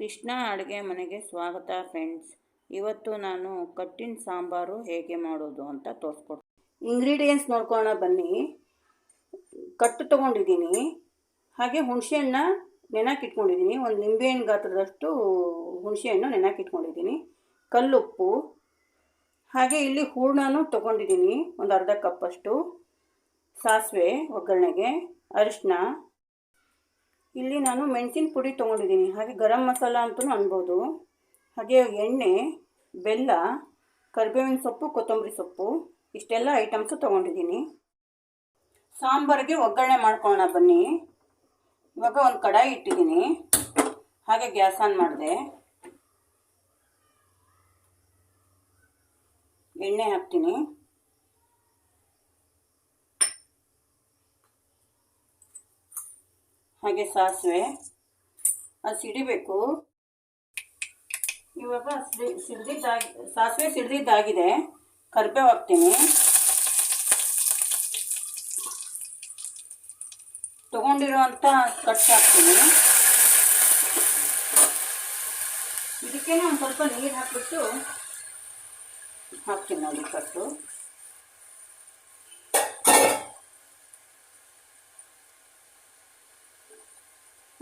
ಕೃಷ್ಣ ಅಡುಗೆ ಮನೆಗೆ ಸ್ವಾಗತ ಫ್ರೆಂಡ್ಸ್ ಇವತ್ತು ನಾನು ಕಟ್ಟಿನ ಸಾಂಬಾರು ಹೇಗೆ ಮಾಡೋದು ಅಂತ ತೋರಿಸ್ಕೊಡ್ತೀನಿ ಇಂಗ್ರೀಡಿಯೆಂಟ್ಸ್ ನೋಡ್ಕೊಳ್ಳೋಣ ಬನ್ನಿ. ಕಟ್ಟು ತೊಗೊಂಡಿದ್ದೀನಿ. ಹಾಗೆ ಹುಣಸೆಹಣ್ಣ ನೆನಕಿಟ್ಕೊಂಡಿದ್ದೀನಿ ಒಂದು ನಿಂಬೆಹಣ್ಣು ಗಾತ್ರದಷ್ಟು ಹುಣಸೆಹಣ್ಣು ನೆನಕಿಟ್ಕೊಂಡಿದ್ದೀನಿ ಕಲ್ಲುಪ್ಪು. ಹಾಗೆ ಇಲ್ಲಿ ಹೂರ್ಣನೂ ತೊಗೊಂಡಿದ್ದೀನಿ. ಒಂದು ಅರ್ಧ ಕಪ್ಪಷ್ಟು ಸಾಸಿವೆ ಒಗ್ಗರಣೆಗೆ ಅರಿಶಿನ ಇಲ್ಲಿ ನಾನು ಮೆಣಸಿನ ಪುಡಿ ತೊಗೊಂಡಿದ್ದೀನಿ. ಹಾಗೆ ಗರಂ ಮಸಾಲ ಅಂತಲೂ ಅನ್ಬೋದು. ಹಾಗೆ ಎಣ್ಣೆ, ಬೆಲ್ಲ, ಕರಿಬೇವಿನ ಸೊಪ್ಪು, ಕೊತ್ತಂಬರಿ ಸೊಪ್ಪು, ಇಷ್ಟೆಲ್ಲ ಐಟಮ್ಸು ತೊಗೊಂಡಿದ್ದೀನಿ. ಸಾಂಬಾರಿಗೆ ಒಗ್ಗರಣೆ ಮಾಡ್ಕೊಳ್ಳೋಣ ಬನ್ನಿ. ಇವಾಗ ಒಂದು ಕಡಾಯಿ ಇಟ್ಟಿದ್ದೀನಿ. ಹಾಗೆ ಗ್ಯಾಸ್ ಆನ್ ಮಾಡಿದೆ. ಎಣ್ಣೆ ಹಾಕ್ತೀನಿ. ಹಾಗೆ ಸಾಸಿವೆ ಅದು ಸಿಡಿಬೇಕು ಇವಾಗ ಸಿಡಿದಾಗಿ ಸಾಸಿವೆ ಸಿಡ್ದಿದ್ದಾಗಿದೆ. ಕರಿಬೇವು ಹಾಕ್ತೀನಿ. ತೊಗೊಂಡಿರುವಂಥ ಕಟ್ ಹಾಕ್ತೀನಿ. ಇದಕ್ಕೆ ಒಂದು ಸ್ವಲ್ಪ ನೀರು ಹಾಕಿಬಿಟ್ಟು ಹಾಕ್ತೀನಿ ನೋಡಿ ಕಟ್ಟು.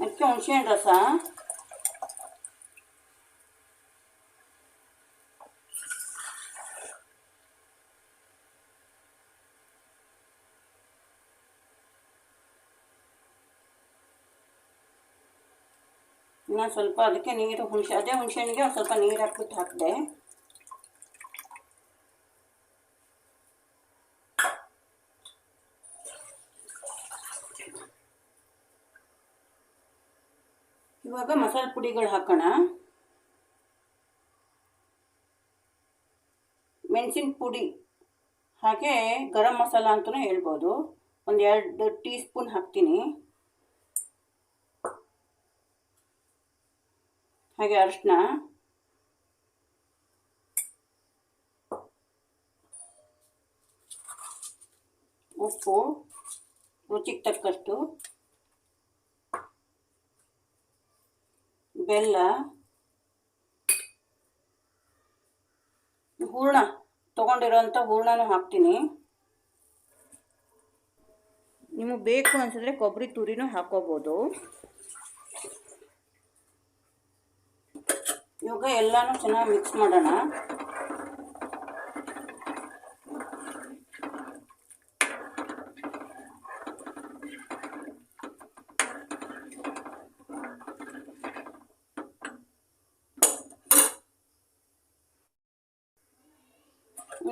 ಅದಕ್ಕೆ ಹುಣಸೆಹಣ್ಣು ರಸ ಇನ್ನು ಸ್ವಲ್ಪ ಅದಕ್ಕೆ ನೀರು ಹುಣಸೆ, ಅದೇ ಹುಣಸೆಹಣ್ಣಿಗೆ ಒಂದು ಸ್ವಲ್ಪ ನೀರು ಹಾಕ್ಬಿಟ್ಟು ಹಾಕಿದೆ. ಇವಾಗ ಮಸಾಲೆ ಪುಡಿಗಳು ಹಾಕೋಣ. ಮೆಣಸಿನ ಪುಡಿ ಹಾಗೆ ಗರಂ ಮಸಾಲ ಅಂತಲೂ ಹೇಳ್ಬೋದು. ಒಂದು ಎರಡು ಟೀ ಸ್ಪೂನ್ ಹಾಕ್ತೀನಿ. ಹಾಗೆ ಅರಿಶಿನ ಉಪ್ಪು. ರುಚಿಗೆ ತಕ್ಕಷ್ಟು. ಬೆಲ್ಲ, ಹೂರ್ಣ, ತೊಗೊಂಡಿರೋಂಥ ಹೂರ್ಣನೂ ಹಾಕ್ತೀನಿ. ನಿಮಗೆ ಬೇಕು ಅನಿಸಿದ್ರೆ ಕೊಬ್ಬರಿ ತುರಿನೂ ಹಾಕೋಬೋದು ಇವಾಗ ಎಲ್ಲನೂ ಚೆನ್ನಾಗಿ ಮಿಕ್ಸ್ ಮಾಡೋಣ.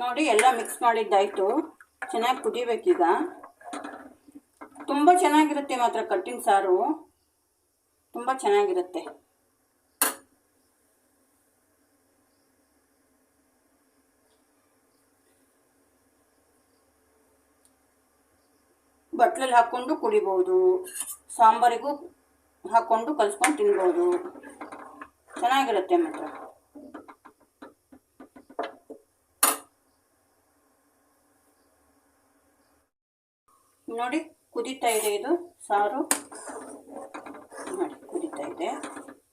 ನೋಡಿ ಎಲ್ಲ ಮಿಕ್ಸ್ ಮಾಡಿದ್ದಾಯಿತು. ಚೆನ್ನಾಗಿ ಕುದಿಬೇಕೀಗ. ತುಂಬ ಚೆನ್ನಾಗಿರುತ್ತೆ ಮಾತ್ರ ಕಟ್ಟಿನ ಸಾರು. ತುಂಬ ಚೆನ್ನಾಗಿರುತ್ತೆ. ಬಟ್ಲಲ್ಲಿ ಹಾಕ್ಕೊಂಡು ಕುಡಿಬೋದು. ಸಾಂಬಾರಿಗೂ ಹಾಕ್ಕೊಂಡು ಕಲಿಸ್ಕೊಂಡು ತಿನ್ಬೋದು. ಚೆನ್ನಾಗಿರುತ್ತೆ ಮಾತ್ರ. ನೋಡಿ, ಕುದೀತಾ ಇದೆ ಇದು, ಸಾರು. ನೋಡಿ, ಕುದೀತಾ ಇದೆ.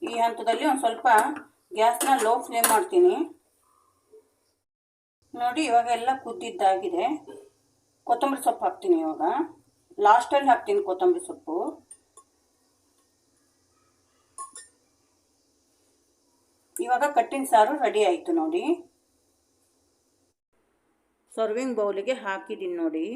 ಈ ಹಂತದಲ್ಲಿ ಒಂದು ಸ್ವಲ್ಪ ಗ್ಯಾಸ್ನ ಲೋ ಫ್ಲೇಮ್ ಮಾಡ್ತೀನಿ. ನೋಡಿ, ಇವಾಗ ಎಲ್ಲ ಕುದ್ದಿದ್ದಾಗಿದೆ. ಕೊತ್ತಂಬರಿ ಸೊಪ್ಪು ಹಾಕ್ತೀನಿ ಇವಾಗ. ಲಾಸ್ಟಲ್ಲಿ ಹಾಕ್ತೀನಿ ಕೊತ್ತಂಬರಿ ಸೊಪ್ಪು. ಇವಾಗ ಕಟ್ಟಿನ ಸಾರು ರೆಡಿ ಆಯಿತು ನೋಡಿ. ಸರ್ವಿಂಗ್ ಬೌಲಿಗೆ ಹಾಕಿದ್ದೀನಿ ನೋಡಿ.